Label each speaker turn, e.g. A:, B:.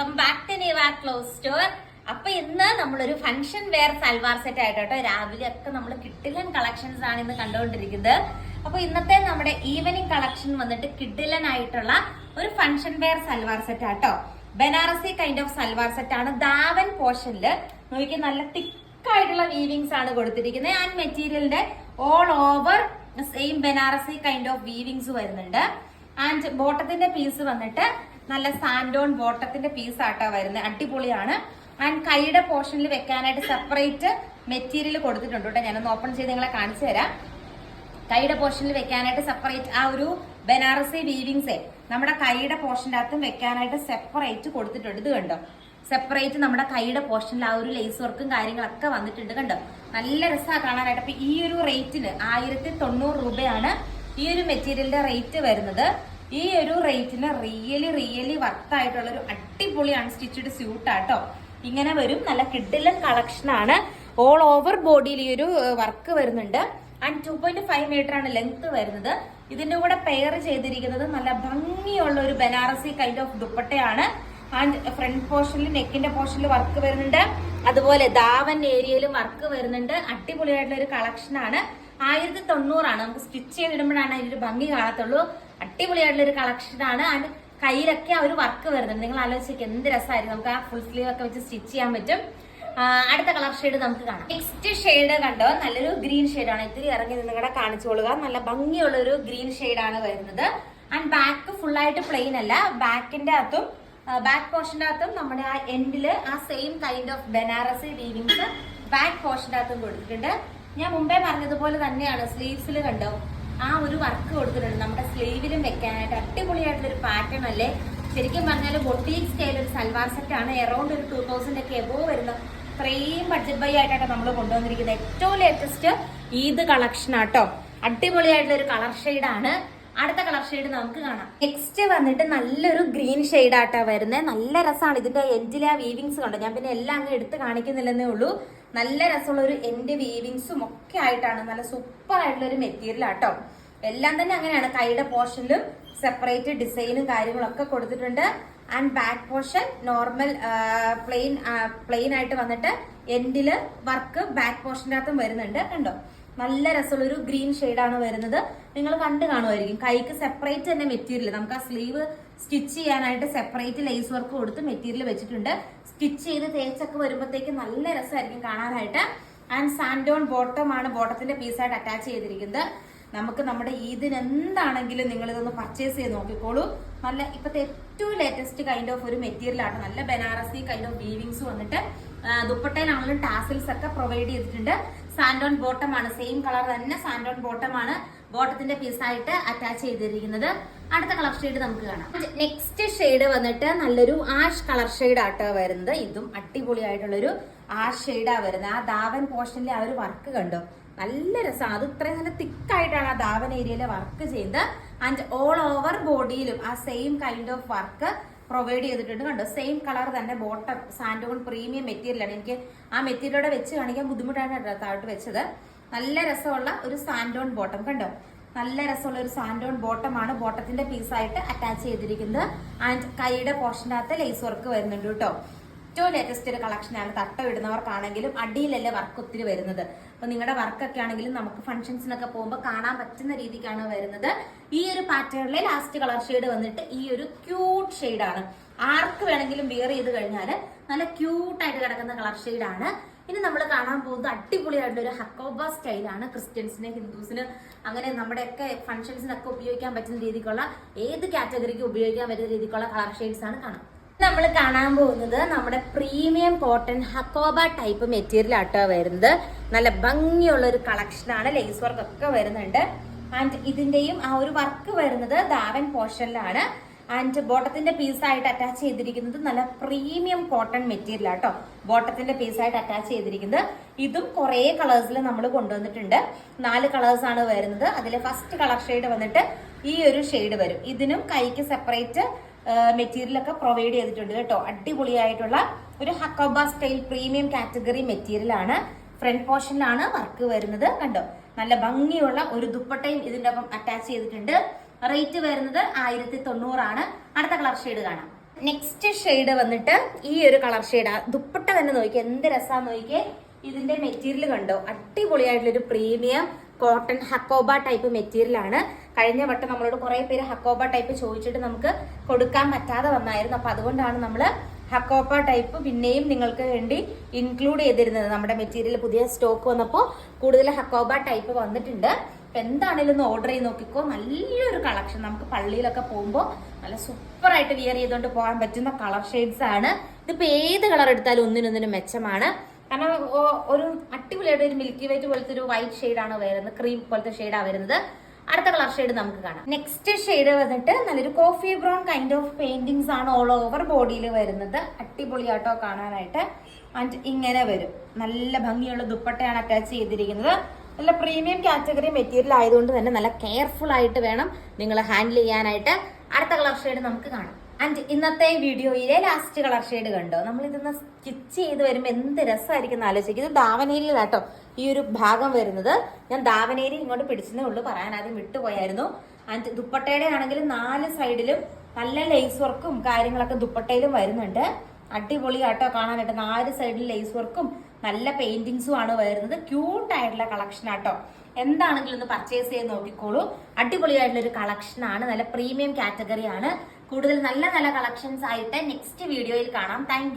A: Welcome back to Niva clothes store അപ്പൊ ഇന്ന് നമ്മളൊരു ഫംഗ്ഷൻ വെയർ സൽവാർ സെറ്റ് ആയിട്ട് രാവിലെ ഒക്കെ നമ്മൾ കിഡിലൻ കളക്ഷൻസ് ആണ് ഇന്ന് കണ്ടുകൊണ്ടിരിക്കുന്നത്. അപ്പൊ ഇന്നത്തെ നമ്മുടെ ഈവനിങ് കളക്ഷൻ വന്നിട്ട് കിഡിലൻ ആയിട്ടുള്ള ഒരു ഫംഗ്ഷൻ വെയർ സൽവാർ സെറ്റ് ആട്ടോ. Banarasi kind of salwar set ആണ്. ദാവൻ പോർഷനിൽ നോക്കി നല്ല തിക്കായിട്ടുള്ള വീവിങ്സ് ആണ് കൊടുത്തിരിക്കുന്നത്. ആൻഡ് മെറ്റീരിയലിന്റെ all over same Banarasi kind of weavings വരുന്നുണ്ട്. ആൻഡ് ബോട്ടത്തിന്റെ പീസ് വന്നിട്ട് നല്ല സാൻഡോൺ ബോട്ടത്തിന്റെ പീസ് ആട്ടാ വരുന്നത്. അടിപൊളിയാണ്. ആൻഡ് കൈയുടെ പോർഷനിൽ വെക്കാനായിട്ട് സെപ്പറേറ്റ് മെറ്റീരിയൽ കൊടുത്തിട്ടുണ്ട് കേട്ടോ. ഞാനൊന്ന് ഓപ്പൺ ചെയ്ത് നിങ്ങളെ കാണിച്ചു തരാം. കൈയുടെ പോർഷനിൽ വെക്കാനായിട്ട് സെപ്പറേറ്റ് ആ ഒരു ബനാറസി വീവിങ്സേ നമ്മുടെ കൈയുടെ പോർഷന്റെ അകത്തും വെക്കാനായിട്ട് സെപ്പറേറ്റ് കൊടുത്തിട്ടുണ്ട്. ഇത് കണ്ടോ? സെപ്പറേറ്റ് നമ്മുടെ കൈയുടെ പോർഷനിൽ ആ ഒരു ലേസ് വർക്കും കാര്യങ്ങളൊക്കെ വന്നിട്ടുണ്ട് കണ്ടോ? നല്ല രസമാണ് കാണാനായിട്ട്. അപ്പൊ ഈ ഒരു റേറ്റിന് ആയിരത്തി തൊണ്ണൂറ് രൂപയാണ് ഈ ഒരു മെറ്റീരിയലിന്റെ റേറ്റ് വരുന്നത്. ഈ ഒരു റേറ്റിന് റിയലി റിയലി വർത്തായിട്ടുള്ള ഒരു അടിപൊളി അൺസ്റ്റിച്ചഡ് സ്യൂട്ടാട്ടോ ഇങ്ങനെ വരും. നല്ല കിഡിലൻ കളക്ഷൻ ആണ്. ഓൾ ഓവർ ബോഡിയിൽ ഈ ഒരു വർക്ക് വരുന്നുണ്ട്. And two point five metre ആണ് ലെങ്ത് വരുന്നത്. ഇതിന്റെ കൂടെ പെയർ ചെയ്തിരിക്കുന്നത് നല്ല ഭംഗിയുള്ള ഒരു ബനാറസി കൈൻഡ് ഓഫ് ദുപ്പട്ടയാണ്. ആൻഡ് ഫ്രണ്ട് പോർഷനിൽ നെക്കിന്റെ പോർഷനിൽ വർക്ക് വരുന്നുണ്ട്. അതുപോലെ ദാവൻ ഏരിയയിലും വർക്ക് വരുന്നുണ്ട്. അടിപൊളിയായിട്ടുള്ള ഒരു കളക്ഷൻ ആണ്. ആയിരത്തി തൊണ്ണൂറാണ്. നമുക്ക് സ്റ്റിച്ച് ചെയ്തിടുമ്പോഴാണ് അതിന്റെ ഒരു ഭംഗി കാണത്തുള്ളൂ. അടിപൊളിയായിട്ടുള്ള ഒരു കളക്ഷൻ ആണ്. ആൻഡ് കയ്യിലൊക്കെ ആ ഒരു വർക്ക് വരുന്നുണ്ട്. നിങ്ങൾ ആലോചിച്ചേക്ക് എന്ത് രസമായിരുന്നു നമുക്ക് ആ ഫുൾ സ്ലീവ് ഒക്കെ വെച്ച് സ്റ്റിച്ച് ചെയ്യാൻ പറ്റും. അടുത്ത കളർ ഷെയ്ഡ് നമുക്ക് കാണാം. നെക്സ്റ്റ് ഷെയ്ഡ് കണ്ടോ? നല്ലൊരു ഗ്രീൻ ആണ്. ഇത്തിരി ഇറങ്ങി നിങ്ങളുടെ കാണിച്ചോളുക നല്ല ഭംഗിയുള്ള ഒരു ഗ്രീൻ ആണ് വരുന്നത്. ആൻഡ് ബാക്ക് ഫുൾ ആയിട്ട് പ്ലെയിൻ അല്ല. ബാക്കിന്റെ അകത്തും ബാക്ക് പോർഷന്റെ അകത്തും നമ്മുടെ ആ എൻഡിൽ ആ same kind of Banarasi weavings back പോർഷന്റെ അകത്തും കൊടുത്തിട്ടുണ്ട്. ഞാൻ മുമ്പേ പറഞ്ഞതുപോലെ തന്നെയാണ്. സ്ലീവ്സിൽ കണ്ടോ? ആ ഒരു വർക്ക് കൊടുത്തിട്ടുണ്ട്. നമ്മുടെ സ്ലീവിലും വെക്കാനായിട്ട് അടിപൊളിയായിട്ടുള്ള ഒരു പാറ്റേൺ അല്ലേ? ശരിക്കും പറഞ്ഞാൽ ബൊട്ടീക് സ്റ്റൈൽ ഒരു സൽവാർ സെറ്റ് ആണ്. എറൗണ്ട് ഒരു ടൂ തൗസൻഡ് ഒക്കെ എബോ വരുന്ന ഇത്രയും ബഡ്ജറ്റ് ബൈ ആയിട്ടാണ് നമ്മൾ കൊണ്ടുവന്നിരിക്കുന്നത്. ഏറ്റവും ലേറ്റസ്റ്റ് ഈദ് കളക്ഷൻ ആട്ടോ. അടിപൊളിയായിട്ടുള്ള ഒരു കളർ ആണ്. അടുത്ത കളർ ഷെയ്ഡ് നമുക്ക് കാണാം. നെക്സ്റ്റ് വന്നിട്ട് നല്ലൊരു ഗ്രീൻ ഷെയ്ഡ് ആട്ടാ വരുന്നത് നല്ല രസമാണ് ഇതിന്റെ എൻഡിലെ ആ വീവിങ്സ് കണ്ടോ? ഞാൻ പിന്നെ എല്ലാം അങ്ങ് എടുത്ത് കാണിക്കുന്നില്ലെന്നേ ഉള്ളൂ. നല്ല രസമുള്ള ഒരു എൻഡ് വീവിങ്സും ഒക്കെ ആയിട്ടാണ്. നല്ല സൂപ്പർ ആയിട്ടുള്ള ഒരു മെറ്റീരിയൽ ആട്ടോ. എല്ലാം തന്നെ അങ്ങനെയാണ്. കൈയുടെ പോർഷനിലും സെപ്പറേറ്റ് ഡിസൈനും കാര്യങ്ങളൊക്കെ കൊടുത്തിട്ടുണ്ട്. And back portion normal plain plain ആയിട്ട് വന്നിട്ട് എൻഡിൽ വർക്ക് ബാക്ക് പോർഷന്റെ അകത്തും വരുന്നുണ്ട്. കണ്ടോ? നല്ല രസമുള്ള ഒരു ഗ്രീൻ ആണ് വരുന്നത്. നിങ്ങൾ കണ്ടു കാണുമായിരിക്കും. കൈക്ക് സെപ്പറേറ്റ് തന്നെ മെറ്റീരിയൽ നമുക്ക് ആ സ്ലീവ് സ്റ്റിച്ച് ചെയ്യാനായിട്ട് സെപ്പറേറ്റ് ലേസ് വർക്ക് കൊടുത്ത് മെറ്റീരിയൽ വെച്ചിട്ടുണ്ട്. സ്റ്റിച്ച് ചെയ്ത് തേച്ചൊക്കെ വരുമ്പോഴത്തേക്ക് നല്ല രസമായിരിക്കും കാണാനായിട്ട്. ആൻഡ് സാൻഡോൺ ബോട്ടം ആണ് ബോട്ടത്തിന്റെ പീസായിട്ട് അറ്റാച്ച് ചെയ്തിരിക്കുന്നത്. നമുക്ക് നമ്മുടെ ഈദിന് എന്താണെങ്കിലും നിങ്ങൾ ഇതൊന്ന് പർച്ചേസ് ചെയ്ത് നോക്കിക്കോളൂ. നല്ല ഇപ്പോഴത്തെ ഏറ്റവും ലേറ്റസ്റ്റ് കൈൻഡ് ഓഫ് ഒരു മെറ്റീരിയലാണ് നല്ല ബനാറസി കൈൻഡ് ഓഫ് വീവിങ്സ് വന്നിട്ട് ദുപ്പട്ടയിലാണെങ്കിലും ടാസിൽസ് ഒക്കെ പ്രൊവൈഡ് ചെയ്തിട്ടുണ്ട്. സാൻഡോൺ ബോട്ടം ആണ്. സെയിം കളർ തന്നെ സാൻഡോൺ ബോട്ടം ആണ് ബോട്ടത്തിന്റെ പീസായിട്ട് അറ്റാച്ച് ചെയ്തിരിക്കുന്നത്. അടുത്ത കളർ ഷെയ്ഡ് നമുക്ക് കാണാം. നെക്സ്റ്റ് ഷെയ്ഡ് വന്നിട്ട് നല്ലൊരു ആഷ് കളർ ഷെയ്ഡ് ആട്ടോ വരുന്നത്. ഇതും അടിപൊളിയായിട്ടുള്ളൊരു ആഷ് ഷെയ്ഡാ വരുന്നത്. ആ ദാവൻ പോർഷനിലെ ആ ഒരു വർക്ക് കണ്ടോ? നല്ല രസം. അത് ഇത്രയും നല്ല തിക്കായിട്ടാണ് ആ ദാവൻ ഏരിയയിലെ വർക്ക് ചെയ്യുന്നത്. ആൻഡ് ഓൾ ഓവർ ബോഡിയിലും ആ same kind of work provide ചെയ്തിട്ടുണ്ട്. കണ്ടോ? സെയിം കളർ തന്നെ ബോട്ടം സാൻഡോൺ പ്രീമിയം മെറ്റീരിയലാണ് എനിക്ക് ആ മെറ്റീരിയലോടെ വെച്ച് കാണിക്കാൻ ബുദ്ധിമുട്ടാണ് താഴോട്ട് വെച്ചത്. നല്ല രസമുള്ള ഒരു സാൻഡോൺ ബോട്ടം കണ്ടോ? നല്ല രസമുള്ള ഒരു സാൻഡോൺ ബോട്ടം ആണ് ബോട്ടത്തിന്റെ പീസായിട്ട് അറ്റാച്ച് ചെയ്തിരിക്കുന്നത്. ആൻഡ് കൈയുടെ പോർഷനകത്ത് ലേസ് വർക്ക് വരുന്നുണ്ട് കേട്ടോ. ഏറ്റവും ലേറ്റസ്റ്റ് ഒരു കളക്ഷനാണ് തട്ടം ഇടുന്നവർക്കാണെങ്കിലും അടിയിലല്ലേ വർക്ക് ഒത്തിരി വരുന്നത്. അപ്പൊ നിങ്ങളുടെ വർക്കൊക്കെ ആണെങ്കിലും നമുക്ക് ഫംഗ്ഷൻസിനൊക്കെ പോകുമ്പോൾ കാണാൻ പറ്റുന്ന രീതിക്കാണ് വരുന്നത്. ഈ ഒരു പാറ്റേണിലെ ലാസ്റ്റ് കളർ ഷെയ്ഡ് വന്നിട്ട് ഈ ഒരു ക്യൂട്ട് ഷെയ്ഡാണ് ആർക്ക് വേണമെങ്കിലും വിയർ ചെയ്ത് കഴിഞ്ഞാൽ നല്ല ക്യൂട്ടായിട്ട് കിടക്കുന്ന കളർ ഷെയ്ഡാണ് ഇനി നമ്മൾ കാണാൻ പോകുന്നത് അടിപൊളിയായിട്ടുള്ള ഒരു ഹക്കോബ സ്റ്റൈലാണ് ക്രിസ്ത്യൻസിന് ഹിന്ദുസിന് അങ്ങനെ നമ്മുടെയൊക്കെ ഫംഗ്ഷൻസിനൊക്കെ ഉപയോഗിക്കാൻ പറ്റുന്ന രീതിക്കുള്ള ഏത് കാറ്റഗറിക്ക് ഉപയോഗിക്കാൻ പറ്റുന്ന രീതിക്കുള്ള കളർ ഷെയ്ഡ്സ് ആണ് കാണാം. നമ്മൾ കാണാൻ പോകുന്നത് നമ്മുടെ premium cotton hakoba type material ആട്ടോ വരുന്നത്. നല്ല ഭംഗിയുള്ള ഒരു കളക്ഷനാണ് ലേസ് വർക്ക് ഒക്കെ വരുന്നുണ്ട്. ആൻഡ് ഇതിന്റെയും ആ ഒരു വർക്ക് വരുന്നത് ദാവൻ പോർഷനിലാണ് ആൻഡ് ബോട്ടത്തിന്റെ പീസായിട്ട് അറ്റാച്ച് ചെയ്തിരിക്കുന്നത് നല്ല പ്രീമിയം കോട്ടൺ മെറ്റീരിയൽ ആട്ടോ. ബോട്ടത്തിന്റെ പീസായിട്ട് അറ്റാച്ച് ചെയ്തിരിക്കുന്നത്. ഇതും കുറേ കളേഴ്സിൽ നമ്മൾ കൊണ്ടുവന്നിട്ടുണ്ട്. നാല് കളേഴ്സ് ആണ് വരുന്നത്. അതിൽ ഫസ്റ്റ് കളർ ഷെയ്ഡ് വന്നിട്ട് ഈ ഒരു ഷെയ്ഡ് വരും. ഇതിനും കൈക്ക് സെപ്പറേറ്റ് മെറ്റീരിയൽ ഒക്കെ പ്രൊവൈഡ് ചെയ്തിട്ടുണ്ട് കേട്ടോ. അടിപൊളിയായിട്ടുള്ള ഒരു Hakoba style premium category material ആണ് ഫ്രണ്ട് പോർഷനിലാണ് വർക്ക് വരുന്നത് കണ്ടോ? നല്ല ഭംഗിയുള്ള ഒരു ദുപ്പട്ടയും ഇതിന്റെ ഒപ്പം അറ്റാച്ച് ചെയ്തിട്ടുണ്ട്. റേറ്റ് വരുന്നത് ആയിരത്തി തൊണ്ണൂറാണ് അടുത്ത കളർ ഷെയ്ഡ് കാണാം. നെക്സ്റ്റ് ഷെയ്ഡ് വന്നിട്ട് ഈ ഒരു കളർ ഷെയ്ഡ് ദുപ്പട്ട തന്നെ നോക്കിയേ എന്ത് രസാന്ന് നോക്കിയേ. ഇതിന്റെ മെറ്റീരിയൽ കണ്ടോ? അടിപൊളിയായിട്ടുള്ള ഒരു premium cotton Hakoba type material ആണ്. കഴിഞ്ഞ വട്ടം നമ്മളോട് കുറെ പേര് ഹക്കോബ ടൈപ്പ് ചോദിച്ചിട്ട് നമുക്ക് കൊടുക്കാൻ പറ്റാതെ വന്നായിരുന്നു. അപ്പൊ അതുകൊണ്ടാണ് നമ്മൾ ഹക്കോപ്പ ടൈപ്പ് പിന്നെയും നിങ്ങൾക്ക് വേണ്ടി ഇൻക്ലൂഡ് ചെയ്തിരുന്നത്. നമ്മുടെ മെറ്റീരിയൽ പുതിയ സ്റ്റോക്ക് വന്നപ്പോൾ കൂടുതൽ ഹക്കോബ ടൈപ്പ് വന്നിട്ടുണ്ട്. അപ്പൊ എന്താണേലും ഒന്ന് ഓർഡർ ചെയ്ത് നോക്കിക്കോ. നല്ലൊരു കളക്ഷൻ നമുക്ക് പള്ളിയിലൊക്കെ പോകുമ്പോൾ നല്ല സൂപ്പറായിട്ട് വിയർ ചെയ്തുകൊണ്ട് പോകാൻ പറ്റുന്ന കളർ ഷെയ്ഡ്സ് ആണ്. ഇതിപ്പോൾ ഏത് കളർ എടുത്താലും ഒന്നിനൊന്നിനും മെച്ചമാണ്. കാരണം ഒരു അടിപൊളിയായിട്ട് ഒരു മിൽക്കി വൈറ്റ് പോലത്തെ ഒരു വൈറ്റ് ഷെയ്ഡാണ് വരുന്നത് ക്രീം പോലത്തെ ഷെയ്ഡാണ് വരുന്നത്. അടുത്ത കളർ ഷെയ്ഡ് നമുക്ക് കാണാം. നെക്സ്റ്റ് ഷെയ്ഡ് വന്നിട്ട് നല്ലൊരു coffee brown kind of paintings ആണ് ഓൾ ഓവർ ബോഡിയിൽ വരുന്നത്. അടിപൊളിയാട്ടോ കാണാനായിട്ട്. ആൻഡ് ഇങ്ങനെ വരും. നല്ല ഭംഗിയുള്ള ദുപ്പട്ടയാണ് അറ്റാച്ച് ചെയ്തിരിക്കുന്നത്. നല്ല പ്രീമിയം കാറ്റഗറി മെറ്റീരിയൽ ആയതുകൊണ്ട് തന്നെ നല്ല കെയർഫുൾ ആയിട്ട് വേണം നിങ്ങൾ ഹാൻഡിൽ ചെയ്യാനായിട്ട്. അടുത്ത കളർ ഷെയ്ഡ് നമുക്ക് കാണാം. ആൻഡ് ഇന്നത്തെ വീഡിയോയിലെ ലാസ്റ്റ് കളർ ഷെയ്ഡ് കണ്ടോ? നമ്മൾ ഇതൊന്ന് സ്റ്റിച്ച് ചെയ്ത് വരുമ്പോൾ എന്ത് രസമായിരിക്കും ആലോചിക്കും. ഇത് ദാവനേരിയിലാട്ടോ ഈ ഒരു ഭാഗം വരുന്നത്. ഞാൻ ദാവനേരി ഇങ്ങോട്ട് പിടിച്ചതേ ഉള്ളൂ. പറയാൻ ആദ്യം വിട്ടുപോയായിരുന്നു. ആൻഡ് ദുപ്പട്ടയുടെ ആണെങ്കിലും നാല് സൈഡിലും നല്ല ലേസ് വർക്കും കാര്യങ്ങളൊക്കെ ദുപ്പട്ടയിലും വരുന്നുണ്ട്. അടിപൊളിയാട്ടോ കാണാനായിട്ട്. നാല് സൈഡിൽ ലേസ് വർക്കും നല്ല പെയിന്റിങ്സും ആണ് വരുന്നത്. ക്യൂട്ട് ആയിട്ടുള്ള കളക്ഷൻ ആട്ടോ. എന്താണെങ്കിലും ഒന്ന് പർച്ചേസ് ചെയ്ത് നോക്കിക്കോളൂ. അടിപൊളിയായിട്ടുള്ള ഒരു കളക്ഷൻ ആണ്. നല്ല പ്രീമിയം കാറ്റഗറി ആണ്. കൂടുതൽ നല്ല നല്ല കളക്ഷൻസ് ആയിട്ട് നെക്സ്റ്റ് വീഡിയോയിൽ കാണാം. താങ്ക്